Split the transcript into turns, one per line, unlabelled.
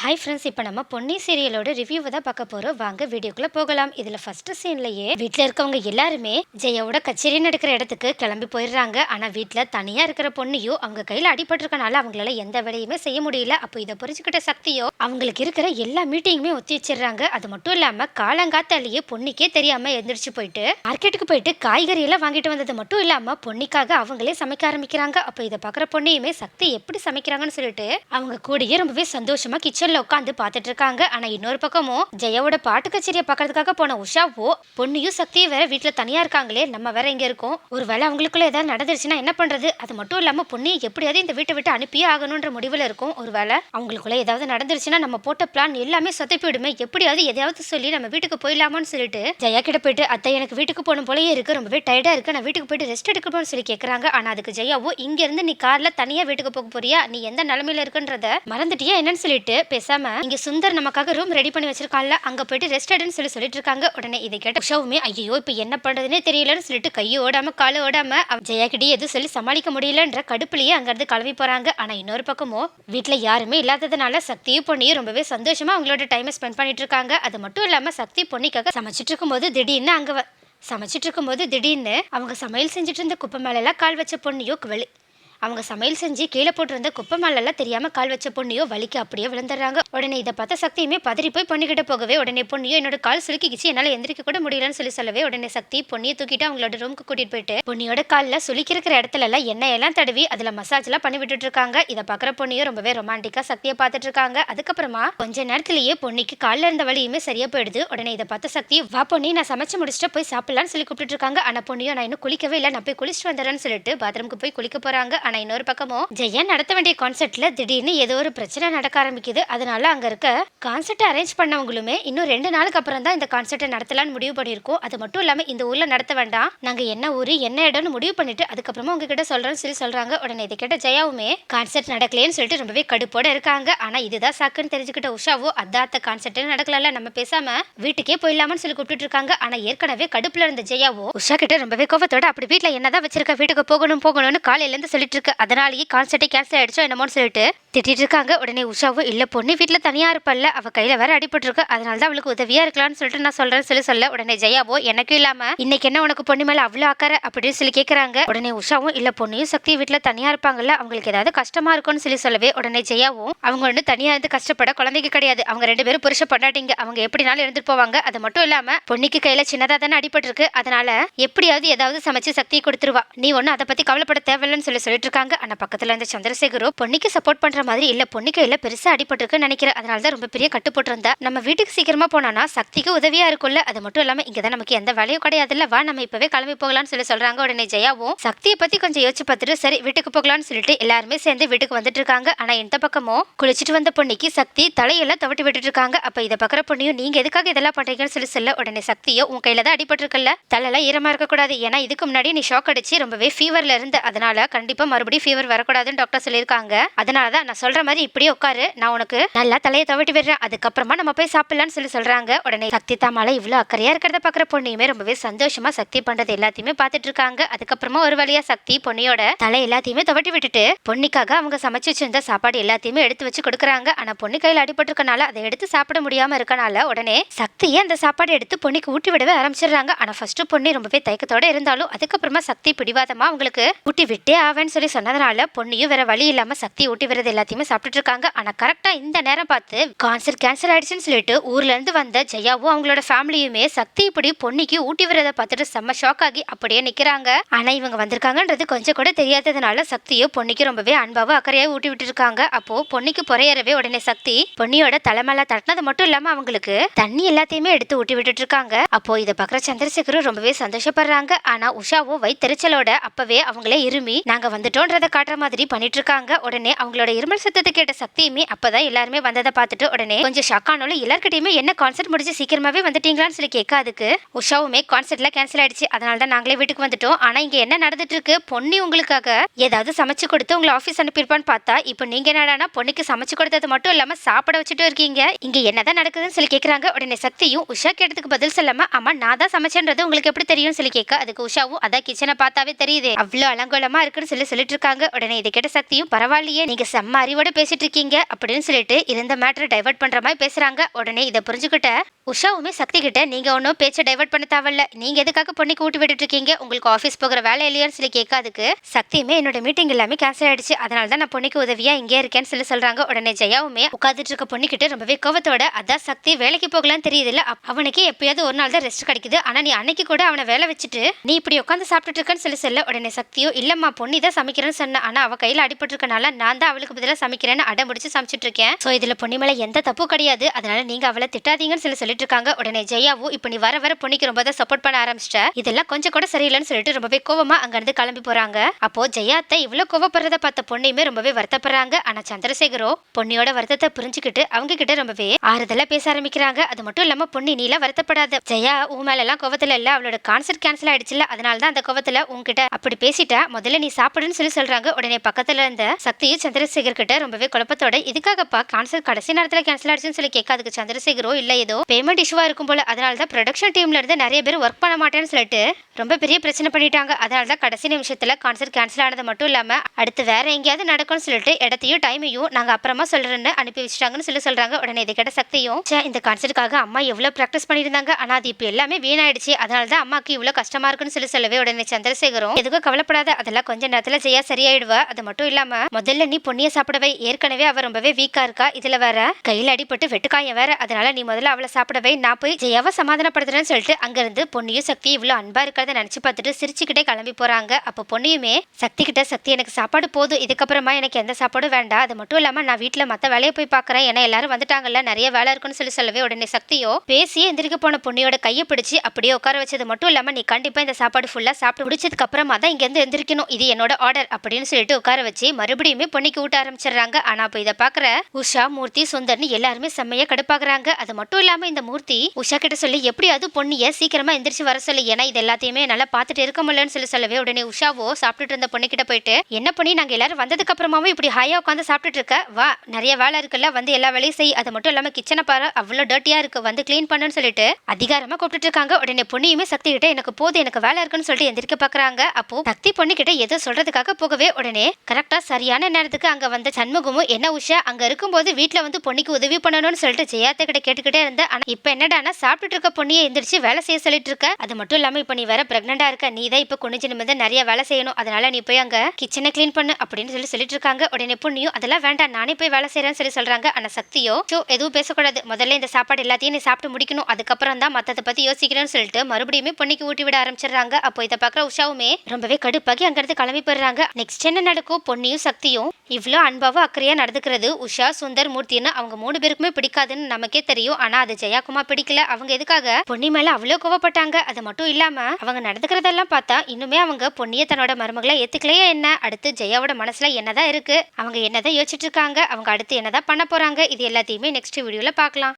Hi friends இப்போ நம்ம பொன்னி சீரியலோட ரிவ்யூவை தான் பார்க்க போகிறோம் வாங்க வீடியோக்குள்ளே போகலாம். இதில் ஃபர்ஸ்ட் சீன்லையே வீட்டில் இருக்கவங்க எல்லாருமே ஜெயாவோட கச்சேரி நடக்கிற இடத்துக்கு கிளம்பி போயிடுறாங்க. ஆனால் வீட்டில் தனியாக இருக்கிற பொண்ணையும் அவங்க கையில் அடிபட்டிருக்கனால அவங்களால எந்த வேலையுமே செய்ய முடியல. அப்போ இதை புரிஞ்சுக்கிட்ட சக்தியோ அவங்களுக்கு இருக்கிற எல்லா மீட்டிங்குமே ஒத்தி வச்சிடுறாங்க. அது மட்டும் இல்லாமல் காலங்காத்தாலேயே பொன்னிக்கே தெரியாமல் எழுந்திரிச்சு போயிட்டு மார்க்கெட்டுக்கு போயிட்டு காய்கறியெல்லாம் வாங்கிட்டு வந்தது மட்டும் இல்லாமல் பொன்னிக்காக அவங்களே சமைக்க ஆரம்பிக்கிறாங்க. அப்போ இதை பார்க்குற பொண்ணையுமே சக்தி எப்படி சமைக்கிறாங்கன்னு சொல்லிட்டு அவங்க கூடயே ரொம்பவே சந்தோஷமாக கிச்சன் கிச்சன்ல உட்காந்து பார்த்துட்டு இருக்காங்க ஆனா இன்னொரு பக்கமும் ஜெயாவோட பாட்டு கச்சேரியை பார்க்கறதுக்காக போன உஷாவோ பொண்ணையும் சக்தியும் வேற வீட்டுல தனியா இருக்காங்களே நம்ம வேற இங்க இருக்கோம். ஒருவேளை அவங்களுக்குள்ள ஏதாவது நடந்துருச்சுன்னா என்ன பண்றது? அது மட்டும் இல்லாம பொண்ணு எப்படியாவது இந்த வீட்டை விட்டு அனுப்பியே ஆகணுன்ற முடிவுல இருக்கும். ஒருவேளை அவங்களுக்குள்ள ஏதாவது நடந்துருச்சுன்னா நம்ம போட்ட பிளான் எல்லாமே சொதப்பிடுமே எப்படியாவது எதையாவது சொல்லி நம்ம வீட்டுக்கு போயிடலாமான்னு சொல்லிட்டு ஜெயா கிட்ட போயிட்டு அத்தை எனக்கு வீட்டுக்கு போகணும் போலயே இருக்கு. ரொம்பவே டயர்டா இருக்கு. நான் வீட்டுக்கு போயிட்டு ரெஸ்ட் எடுக்கணும்னு சொல்லி கேக்குறாங்க. ஆனா அதுக்கு ஜெயாவோ இங்க இருந்து நீ கார்ல தனியா வீட்டுக்கு போக போறியா? நீ எந்த நிலைமையில இருக்குன்றத மறந்துட்டியா என்னன்னு சொல்லிட்டு பேசாம இங்க சுந்தர் நமக்காக ரூம் ரெடி பண்ணி வச்சிருக்கான்ல அங்க போயிட்டு ரெஸ்ட் எடுன்னு சொல்லி சொல்லிட்டு இருக்காங்க. உடனே இதை கேட்ட உஷாவுமே ஐயோ இப்ப என்ன பண்றதுனே தெரியலன்னு சொல்லிட்டு கையை ஓடாம காலை ஓடாம ஜெயா கிட்டே எதுவும் சொல்லி சமாளிக்க முடியலன்ற கடுப்புலயே அங்க இருந்து கிளம்பி போறாங்க. ஆனா இன்னொரு பக்கமோ வீட்டுல யாருமே இல்லாததுனால சக்தியும் பொண்ணியும் ரொம்பவே சந்தோஷமா அவங்களோட டைமை ஸ்பெண்ட் பண்ணிட்டு இருக்காங்க. அது மட்டும் இல்லாம சக்தி பொண்ணிக்காக சமைச்சிட்டு இருக்கும்போது திடீர்னு அங்க சமைச்சிட்டு இருக்கும்போது திடீர்னு அவங்க சமையல் செஞ்சுட்டு இருந்த குப்பை மேலெல்லாம் கால் வச்ச பொண்ணியோ வெளி அவங்க சமையல் செஞ்சு கீழே போட்டிருந்த குப்பை மேலெல்லாம் தெரியாம கால் வச்ச பொண்ணியோ வலிக்கு அப்படியே விழுந்துடுறாங்க. உடனே இதை பார்த்த சக்தியுமே பதறி போய் பொண்ணுகிட்ட போகவே உடனே பொண்ணியோ என்னோட கால் சுலுக்கிக்கிச்சு என்னால எந்திரிக்க கூட முடியலன்னு சொல்லி சொல்லவே உடனே சக்தி பொண்ணியை தூக்கிட்டு அவங்களோட ரூமுக்கு கூட்டிட்டு போயிட்டு பொண்ணியோட காலில் சுலுக்கிருக்கிற இடத்துல எல்லாம் எண்ணெய் எல்லாம் தடவி அதுல மசாஜ் எல்லாம் பண்ணி விட்டுட்டு இருக்காங்க. இதை பாக்குற பொண்ணியோ ரொம்பவே ரொமான்டிக்கா சக்தியை பார்த்துட்டு இருக்காங்க. அதுக்கப்புறமா கொஞ்ச நேரத்திலேயே பொண்ணிக்கு காலில் இருந்த வலியுமே சரியா போயிடுது. உடனே இதை பார்த்த சக்தி வா பொண்ணி நான் சமைச்சு முடிச்சுட்டு போய் சாப்பிடலாம்னு சொல்லி கூப்பிட்டு இருக்காங்க. ஆனா பொண்ணியோ நான் இன்னும் குளிக்கவே இல்லை. நான் போய் குளிச்சுட்டு வந்துடுறேன்னு சொல்லிட்டு பாத்ரூமுக்கு போய் குளிக்க போறாங்க. ஆனா இன்னொரு பக்கமும் ஜெயா நடத்த வேண்டிய கான்செர்ட்ல திடீர்னு ஏதோ ஒரு பிரச்சனை நடக்க ஆரம்பிக்குது. அதனால அங்க இருக்க கான்செர்ட்டை அரேஞ்ச் பண்ணவங்களுமே இன்னும் ரெண்டு நாளுக்கு அப்புறம் தான் இந்த கான்செர்ட்டை நடத்தலாம்னு முடிவு பண்ணியிருக்கோம். அது மட்டும் இல்லாமல் இந்த ஊர்ல நடத்த வேண்டாம். நாங்க என்ன ஊர் என்ன இடம்னு முடிவு பண்ணிட்டு அதுக்கப்புறமா உங்ககிட்ட சொல்கிறோன்னு சொல்லி சொல்றாங்க. உடனே இதை கேட்ட ஜெயாவுமே கான்செர்ட் நடக்கலையேன்னு சொல்லிட்டு ரொம்பவே கடுப்போட இருக்காங்க. ஆனா இதுதான் சாக்குன்னு தெரிஞ்சுக்கிட்ட உஷாவோ அதாத்த கான்செர்ட் நடக்கல நம்ம பேசாம வீட்டுக்கே போயிடலாமான்னு சொல்லி கூப்பிட்டு இருக்காங்க. ஆனா ஏற்கனவே கடுப்புல இருந்த ஜெயாவோ உஷா கிட்ட ரொம்பவே கோபத்தோட அப்படி வீட்டுல என்னதான் வச்சிருக்க? வீட்டுக்கு போகணும் போகணும்னு காலையில இருந்து சொல்லிட்டு இருக்கு. அதனாலேயே கான்செர்ட்டே கேன்சல் ஆகிடுச்சோ என்னமோன்னு சொல்லிட்டு. திட்டிட்டு இருக்காங்க உடனே உஷாவும் இல்லை பொண்ணு வீட்டில் தனியாக இருப்பல்ல. அவள் கையில் வேற அடிபட்டுருக்கு. அதனால தான் அவளுக்கு உதவியாக இருக்கலாம்னு சொல்லிட்டு நான் சொல்கிறேன்னு சொல்லி சொல்ல. உடனே ஜெயாவோ எனக்கும் இல்லாமல் இன்னைக்கு என்ன உனக்கு பொண்ணு மேலே அவ்வளோ அக்கறை? அப்படின்னு சொல்லி கேட்குறாங்க உடனே உஷாவும் இல்லை பொண்ணையும் சக்தி வீட்டில் தனியாக இருப்பாங்கல்ல. அவங்களுக்கு ஏதாவது கஷ்டமாக இருக்கும்னு சொல்லி சொல்லவே. உடனே ஜெயாவும் அவங்க வந்து தனியாக இருந்து கஷ்டப்பட குழந்தைக்கு கிடையாது. அவங்க ரெண்டு பேரும் புருஷ பண்ணாட்டிங்க அவங்க எப்படினாலும் இருந்துட்டு போவாங்க. அது மட்டும் இல்லாமல் பொண்ணுக்கு கையில் சின்னதாக தானே அடிபட்டுருக்கு. அதனால எப்படியாவது ஏதாவது சமைச்சு சக்தி கொடுத்துருவா. நீ ஒன்று அதை பற்றி கவலைப்பட தேவையில்லைன்னு சொல்லி சொல்லிட்டு இருக்காங்க. ஆனால் பக்கத்தில் இருந்த சந்திரசேகரோ பொண்ணுக்கு சப்போர்ட் பண்ணுற பண்ற மாதிரி இல்ல பொண்ணு கையில பெருசா அடிபட்டிருக்குன்னு நினைக்கிறேன் அதனால தான் ரொம்ப பெரிய கட்டு போட்டிருந்தா நம்ம வீட்டுக்கு சீக்கிரமா போனோம்னா சக்திக்கு உதவியா இருக்கும்ல. அது மட்டும் இல்லாம இங்கதான் நமக்கு எந்த வேலையும் கிடையாதுல்ல. வா நம்ம இப்பவே கிளம்பி போகலாம்னு சொல்லி சொல்றாங்க உடனே ஜெயாவும். சக்தியை பத்தி கொஞ்சம் யோசிச்சு பார்த்துட்டு சரி வீட்டுக்கு போகலாம்னு சொல்லிட்டு எல்லாருமே சேர்ந்து வீட்டுக்கு வந்துட்டு இருக்காங்க. ஆனா இந்த பக்கமும் குளிச்சிட்டு வந்த பொண்ணுக்கு சக்தி தலையெல்லாம் தவட்டி விட்டுட்டு இருக்காங்க. அப்ப இதை பார்க்குற பொண்ணையும் நீங்க எதுக்காக இதெல்லாம் பண்றீங்கன்னு சொல்லி சொல்ல. உடனே சக்தியோ உன் கையில தான் அடிபட்டிருக்கல தலையெல்லாம் ஈரமா இருக்கக்கூடாது. ஏன்னா இதுக்கு முன்னாடி நீ ஷாக் அடிச்சு ரொம்பவே ஃபீவர்ல இருந்த. அதனால கண்டிப்பா மறுபடியும் ஃபீவர் வரக்கூடாதுன்னு டாக்டர் சொல்லியிருக்காங்க. அதனால தான் நான் சொல்ற மாதிரி இப்படியே உட்காரு. நான் உனக்கு நல்லா தலையை தவட்டி விடுறேன். அதுக்கப்புறமா நம்ம போய் சாப்பிடலாம்னு சொல்லி சொல்றாங்க. உடனே சக்தி தாமால இவ்வளவு அக்கறையா இருக்கிறத பாக்குற பொண்ணையுமே ரொம்பவே சந்தோஷமா சக்தி பண்றது எல்லாத்தையுமே பார்த்துட்டு இருக்காங்க. அதுக்கப்புறமா ஒரு வழியா சக்தி பொன்னியோட தலை எல்லாத்தையுமே தவட்டி விட்டுட்டு பொன்னிக்காக அவங்க சமைச்சு வச்சிருந்த சாப்பாடு எல்லாத்தையுமே எடுத்து வச்சு கொடுக்குறாங்க. ஆனா பொண்ணு கையில் அடிபட்டிருக்கனால அதை எடுத்து சாப்பிட முடியாம இருக்கனால உடனே சக்தியே அந்த சாப்பாடு எடுத்து பொண்ணுக்கு ஊட்டி விடவே ஆரம்பிச்சிடுறாங்க. ஆனா ஃபர்ஸ்ட் பொண்ணு ரொம்பவே தயக்கத்தோட இருந்தாலும் அதுக்கப்புறமா சக்தி பிடிவாதமா அவங்களுக்கு ஊட்டி விட்டே ஆவேன்னு சொல்லி சொன்னதுனால பொண்ணையும் வேற வழி இல்லாம சக்தி ஊட்டி விடுறது எல்லாத்தையுமே சாப்பிட்டுட்டு இருக்காங்க ஆனால் கரெக்டாக இந்த நேரம் பார்த்து கான்சர் கேன்சல் ஆயிடுச்சுன்னு சொல்லிட்டு ஊர்லேருந்து வந்த ஜெயாவும் அவங்களோட ஃபேமிலியுமே சக்தி இப்படி பொண்ணுக்கு ஊட்டி விடுறதை பார்த்துட்டு செம்ம ஷாக் ஆகி அப்படியே நிக்கிறாங்க. ஆனா இவங்க வந்திருக்காங்கன்றது கொஞ்சம் கூட தெரியாததுனால சக்தியும் பொண்ணுக்கு ரொம்பவே அன்பாவும் அக்கறையாக ஊட்டி விட்டு இருக்காங்க அப்போ பொண்ணுக்கு புறையறவே உடனே சக்தி பொன்னியோட தலைமையில தட்டினது மட்டும் இல்லாமல் அவங்களுக்கு தண்ணி எல்லாத்தையுமே எடுத்து ஊட்டி விட்டுட்டு இருக்காங்க அப்போ இதை பார்க்குற சந்திரசேகரும் ரொம்பவே சந்தோஷப்படுறாங்க. ஆனால் உஷாவோ வயிற்றுச்சலோட அப்பவே அவங்களே இருமி நாங்கள் வந்துட்டோன்றதை காட்டுற மாதிரி பண்ணிட்டு இருக்காங்க உடனே அவங்களோட தமிழ் சத்தத்தை கேட்ட சக்தியுமே அப்பதான் எல்லாருமே வந்ததை பார்த்துட்டு உடனே கொஞ்சம் ஷாக் ஆனாலும் எல்லாருக்கிட்டையுமே என்ன கான்செர்ட் முடிச்சு சீக்கிரமாவே வந்துட்டீங்களான்னு சொல்லி கேட்க அதுக்கு உஷாவுமே கான்செர்ட்ல கேன்சல் ஆயிடுச்சு. அதனால தான் நாங்களே வீட்டுக்கு வந்துட்டோம். ஆனா இங்க என்ன நடந்துட்டு இருக்கு பொன்னி உங்களுக்காக ஏதாவது சமைச்சு கொடுத்து உங்களை ஆஃபீஸ் அனுப்பியிருப்பான்னு பார்த்தா இப்போ நீங்க என்னடானா பொண்ணுக்கு சமைச்சு கொடுத்தது மட்டும் இல்லாம சாப்பிட வச்சுட்டு இருக்கீங்க. இங்க என்னதான் நடக்குதுன்னு சொல்லி கேக்குறாங்க. உடனே சக்தியும் உஷா கேட்டதுக்கு பதில் சொல்லாம அம்மா நான் தான் சமைச்சேன்றது உங்களுக்கு எப்படி தெரியும்னு சொல்லி கேட்க அதுக்கு உஷாவும் அதான் கிச்சனை பார்த்தாவே தெரியுது. அவ்வளோ அலங்கோலமா இருக்குன்னு சொல்லி சொல்லிட்டு இருக்காங்க. உடனே இதை கேட்ட சக்தியும் பரவாயில்லையே நீங்க செம்ம அறிவோட பேசிட்டு இருக்கீங்க அப்படின்னு சொல்லிட்டு இருந்த மேட்டரை டைவர்ட் பண்ற மாதிரி பேசுறாங்க. உடனே இதை புரிஞ்சுக்கிட்ட உஷாவுமே சக்தி கிட்ட நீங்கள் ஒன்றும் பேச்சை டைவர்ட் பண்ண தேவையில்ல. நீங்கள் எதுக்காக பொண்ணை கூட்டி விட்டுட்டு இருக்கீங்க? உங்களுக்கு ஆஃபீஸ் போகிற வேலை இல்லையான்னு சொல்லி கேட்காதுக்கு. சக்தியுமே என்னோட மீட்டிங் எல்லாமே கேன்சல் ஆயிடுச்சு. அதனால தான் நான் பொண்ணுக்கு உதவியா இங்கே இருக்கேன்னு சொல்லி சொல்றாங்க. உடனே ஜெயாவுமே உட்காந்துட்டு இருக்க பொண்ணுக்கிட்ட ரொம்பவே கோவத்தோட அதான் சக்தி வேலைக்கு போகலான்னு தெரியுதுல்ல. அப்- அவனுக்கு எப்பயாவது ஒரு நாள் தான் ரெஸ்ட் கிடைக்குது. ஆனால் நீ அன்னைக்கு கூட அவனை வேலை வச்சுட்டு நீ இப்படி உட்காந்து சாப்பிட்டுட்டு இருக்கேன்னு சொல்லி சொல்ல. உடனே சக்தியோ இல்லம்மா பொண்ணு தான் சமைக்கிறேன்னு சொன்ன. ஆனா அவ கையில அடிபட்டிருக்கனால நான் தான் அவளுக்கு பதிலாக சமைக்கிறேன்னு அடம் முடிச்சு சமைச்சிட்டு இருக்கேன். சோ இதுல பொண்ணு மேல எந்த தப்பும் கிடையாது. அதனால நீங்க அவளை திட்டாதீங்கன்னு சொல்லி சொல்லிட்டு இருக்காங்க உடனே ஜெயாவும் இப்ப நீ வர வர பொண்ணுக்கு ரொம்ப தான் சப்போர்ட் பண்ண ஆரம்பிச்சிட்ட. இதெல்லாம் கொஞ்சம் கூட சரியில்லைன்னு சொல்லிட்டு ரொம்பவே கோவமா அங்க இருந்து கிளம்பி போறாங்க. அப்போ ஜெயாத்தை இவ்வளவு கோவப்படுறத பார்த்த பொண்ணையுமே ரொம்பவே வருத்தப்படுறாங்க. ஆனா சந்திரசேகரோ பொண்ணியோட வருத்தத்தை புரிஞ்சுக்கிட்டு அவங்க கிட்ட ரொம்பவே ஆறுதலா பேச ஆரம்பிக்கிறாங்க. அது மட்டும் இல்லாம பொண்ணு நீல வருத்தப்படாத. ஜெயா உன் மேல எல்லாம் கோவத்துல இல்ல. அவளோட கான்சர்ட் கேன்சல் ஆயிடுச்சுல. அதனால தான் அந்த கோவத்துல உன்கிட்ட அப்படி பேசிட்டா முதல்ல நீ சாப்பிடுன்னு சொல்லி சொல்றாங்க. உடனே பக்கத்துல இருந்த சக்தியும் சந்திரசேகர் கிட்ட ரொம்பவே குழப்பத்தோட இதுக்காகப்பா கான்சர்ட் கடைசி நேரத்துல கேன்சல் ஆயிடுச்சுன்னு சொல்லி கேட்காதுக்கு சந்திரசேகரோ இல்ல ஏதோ பேமெண்ட் இஷ்யூவா இருக்கும் போல அதனால தான் ப்ரொடக்ஷன் டீமில் இருந்து நிறைய பேர் ஒர்க் பண்ண மாட்டேன்னு சொல்லிட்டு ரொம்ப பெரிய பிரச்சனை பண்ணிட்டாங்க. அதனால தான் கடைசி நிமிஷத்தில் கான்சர்ட் கேன்சல் ஆனது மட்டும் இல்லாமல் அடுத்து வேறு எங்கேயாவது நடக்கும்னு சொல்லிட்டு இடத்தையும் டைமையும் நாங்கள் அப்புறமா சொல்கிறேன்னு அனுப்பி வச்சிட்டாங்கன்னு சொல்லி சொல்கிறாங்க உடனே இதை கேட்ட சக்தியும் சே இந்த கான்சர்ட்டுக்காக அம்மா எவ்வளோ ப்ராக்டிஸ் பண்ணியிருந்தாங்க. ஆனால் அது இப்போ எல்லாமே வீணாயிடுச்சு. அதனால தான் அம்மாக்கு இவ்வளோ கஷ்டமாக இருக்குன்னு சொல்லி சொல்லவே உடனே சந்திரசேகரும் எதுக்கும் கவலைப்படாத அதெல்லாம் கொஞ்ச நேரத்தில் செய்யா சரியாயிடுவா. அது மட்டும் இல்லாமல் முதல்ல நீ பொண்ணியை சாப்பிடவே. ஏற்கனவே அவள் ரொம்பவே வீக்காக இருக்கா. இதில் வேற கையில் அடிபட்டு வெட்டுக்காயம் வேற. அதனால நீ முதல்ல அவளை சாப்பிட கூடவே நான் போய் ஜெயாவை சமாதானப்படுத்துறேன்னு சொல்லிட்டு அங்கேருந்து பொண்ணையும் சக்தி இவ்வளோ அன்பாக இருக்கிறத நினச்சி பார்த்துட்டு சிரிச்சுக்கிட்டே கிளம்பி போகிறாங்க அப்போ பொண்ணியுமே சக்தி கிட்ட சக்தி எனக்கு சாப்பாடு போதும். இதுக்கப்புறமா எனக்கு எந்த சாப்பாடும் வேண்டாம். அது மட்டும் இல்லாமல் நான் வீட்டில் மற்ற வேலையை போய் பார்க்குறேன். ஏன்னா எல்லாரும் வந்துட்டாங்கல்ல. நிறைய வேலை இருக்குன்னு சொல்லி சொல்லவே உடனே சக்தியோ பேசி எந்திரிக்க போன பொண்ணியோட கையை பிடிச்சி அப்படியே உட்கார வச்சது மட்டும் இல்லாமல் நீ கண்டிப்பாக இந்த சாப்பாடு ஃபுல்லாக சாப்பிட்டு முடிச்சதுக்கு அப்புறமா தான் இங்கேருந்து எந்திரிக்கணும். இது என்னோட ஆர்டர் அப்படின்னு சொல்லிட்டு உட்கார வச்சு மறுபடியுமே பொன்னிக்கு ஊட்ட ஆரம்பிச்சிடுறாங்க. ஆனால் இப்போ இதை பார்க்குற உஷா மூர்த்தி சுந்தர்னு எல்லாருமே செம்மையாக கடுப்பாக்குறாங்க அது மட்டும் இல்லாமல் இந்த மூர்த்தி உஷா கிட்ட சொல்லி எப்படியாவது பொண்ணிய சீக்கிரமா எந்திரிச்சு வர சொல்லி. ஏன்னா இது எல்லாத்தையுமே நல்லா பார்த்துட்டு இருக்க முடியலன்னு சொல்லி சொல்லவே உடனே உஷாவோ சாப்பிட்டுட்டு இருந்த பொண்ணு கிட்ட போயிட்டு என்ன பண்ணி நாங்க எல்லாரும் வந்ததுக்கு அப்புறமாவும் இப்படி ஹையா உட்காந்து சாப்பிட்டுட்டு இருக்க? வா நிறைய வேலை இருக்குல்ல வந்து எல்லா வேலையும் செய். அது மட்டும் இல்லாம கிச்சனை பாரு அவ்வளோ டர்ட்டியா இருக்கு. வந்து கிளீன் பண்ணுன்னு சொல்லிட்டு அதிகாரமா கூப்பிட்டுட்டு இருக்காங்க. உடனே பொண்ணியுமே சக்தி கிட்ட எனக்கு போதும் எனக்கு வேலை இருக்குன்னு சொல்லிட்டு எந்திரிக்க பாக்குறாங்க. அப்போ சக்தி பொண்ணு கிட்ட ஏதோ சொல்றதுக்காக போகவே உடனே கரெக்டா சரியான நேரத்துக்கு அங்க வந்த சண்முகமும் என்ன உஷா அங்க இருக்கும்போது வீட்டுல வந்து பொண்ணுக்கு உதவி பண்ணணும்னு சொல்லிட்டு ஜெயாத்த கிட்ட கேட்டுக்கிட்டே இருந்த ஆனா இப்ப என்னடானா சாப்பிட்டுட்டு இருக்க பொண்ணியை எந்திரிச்சு வேலை செய்ய சொல்லிட்டு இருக்க. அது மட்டும் இல்லாம இப்ப நீ வேற பிரெக்னண்டா இருக்க. நீ தான் இப்ப குனிஞ்சு நிமிர்ந்து நிறைய வேலை செய்யணும். அதனால நீ போய் அங்க கிச்சனை க்ளீன் பண்ணு அப்படின்னு சொல்லி சொல்லிட்டு இருக்காங்க. உடனே பொண்ணியும் அதெல்லாம் வேண்டாம். நானே போய் வேலை செய்யறேன்னு சொல்லி சொல்றாங்க. ஆனா சக்தியோ ஸோ எதுவும் பேசக்கூடாது. முதல்ல இந்த சாப்பாடு எல்லாத்தையும் நீ சாப்பிட்டு முடிக்கணும். அதுக்கப்புறம் தான் மத்தத பத்தி யோசிக்கிறேன்னு சொல்லிட்டு மறுபடியுமே பொண்ணிக்கு ஊட்டி விட ஆரம்பிச்சிடுறாங்க. அப்போ இதை பாக்குற உஷாவுமே ரொம்பவே கடுப்பாகி அங்கிருந்து கிளம்பி போயிடுறாங்க. நெக்ஸ்ட் என்ன நடக்கும்? பொன்னியும் சக்தியும் இவ்வளோ அன்பாவும் அக்கறையாக நடந்துக்கிறது உஷா சுந்தர் மூர்த்தின்னு அவங்க மூணு பேருக்குமே பிடிக்காதுன்னு நமக்கே தெரியும். ஆனால் அது ஜெயாக்குமா பிடிக்கல. அவங்க எதுக்காக? பொன்னி மேலே அவ்வளோ கோவப்பட்டாங்க. அது மட்டும் இல்லாமல் அவங்க நடந்துக்கிறதெல்லாம் பார்த்தா இன்னுமே அவங்க பொன்னியை தன்னோட மருமகளை ஏற்றுக்கலையே என்ன? அடுத்து ஜெயாவோட மனசில் என்னதான் இருக்குது அவங்க என்னதான் யோசிச்சுட்டு இருக்காங்க? அவங்க அடுத்து என்னதான் பண்ண போகிறாங்க இது எல்லாத்தையுமே நெக்ஸ்ட் வீடியோவில் பார்க்கலாம்.